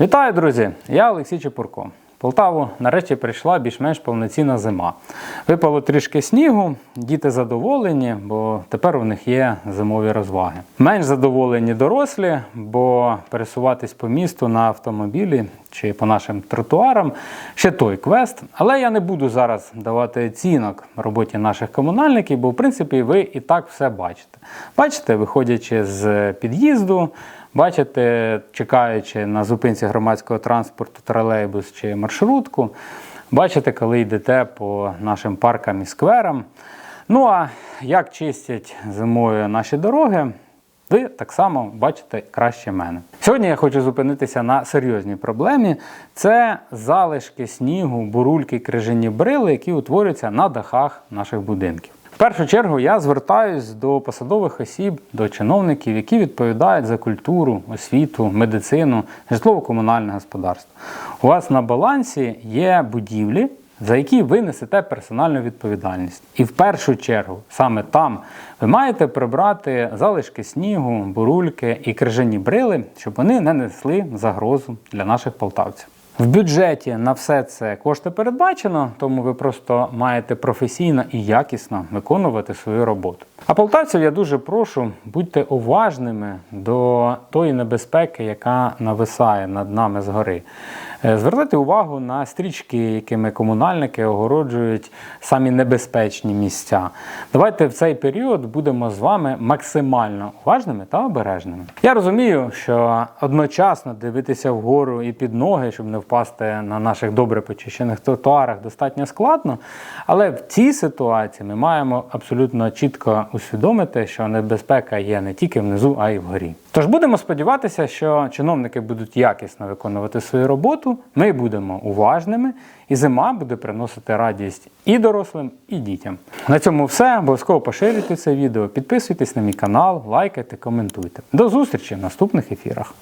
Вітаю, друзі! Я Олексій Чепурко. Полтаву нарешті прийшла більш-менш повноцінна зима. Випало трішки снігу, діти задоволені, бо тепер у них є зимові розваги. Менш задоволені дорослі, бо пересуватись по місту на автомобілі чи по нашим тротуарам ще той квест. Але я не буду зараз давати оцінок роботі наших комунальників, бо в принципі ви і так все бачите. Бачите, виходячи з під'їзду. Бачите, чекаючи на зупинці громадського транспорту тролейбус чи маршрутку, бачите, коли йдете по нашим паркам і скверам. Ну а як чистять зимою наші дороги, ви так само бачите краще мене. Сьогодні я хочу зупинитися на серйозній проблемі: це залишки снігу, бурульки, крижані брили, які утворюються на дахах наших будинків. Першу чергу я звертаюсь до посадових осіб, до чиновників, які відповідають за культуру, освіту, медицину, житлово-комунальне господарство. У вас на балансі є будівлі, за які ви несете персональну відповідальність. І в першу чергу, саме там, ви маєте прибрати залишки снігу, бурульки і крижані брили, щоб вони не несли загрозу для наших полтавців. В бюджеті на все це кошти передбачено, тому ви просто маєте професійно і якісно виконувати свою роботу. А полтавців я дуже прошу, будьте уважними до тої небезпеки, яка нависає над нами згори. Е, Звертайте увагу на стрічки, якими комунальники огороджують самі небезпечні місця. Давайте в цей період будемо з вами максимально уважними та обережними. Я розумію, що одночасно дивитися вгору і під ноги, щоб не впасти на наших добре почищених тротуарах, достатньо складно. Але в цій ситуації ми маємо абсолютно чітко усвідомити, що небезпека є не тільки внизу, а й вгорі. Тож будемо сподіватися, що чиновники будуть якісно виконувати свою роботу. Ми будемо уважними, і зима буде приносити радість і дорослим, і дітям. На цьому все. Обов'язково поширюйте це відео, підписуйтесь на мій канал, лайкайте, коментуйте. До зустрічі в наступних ефірах.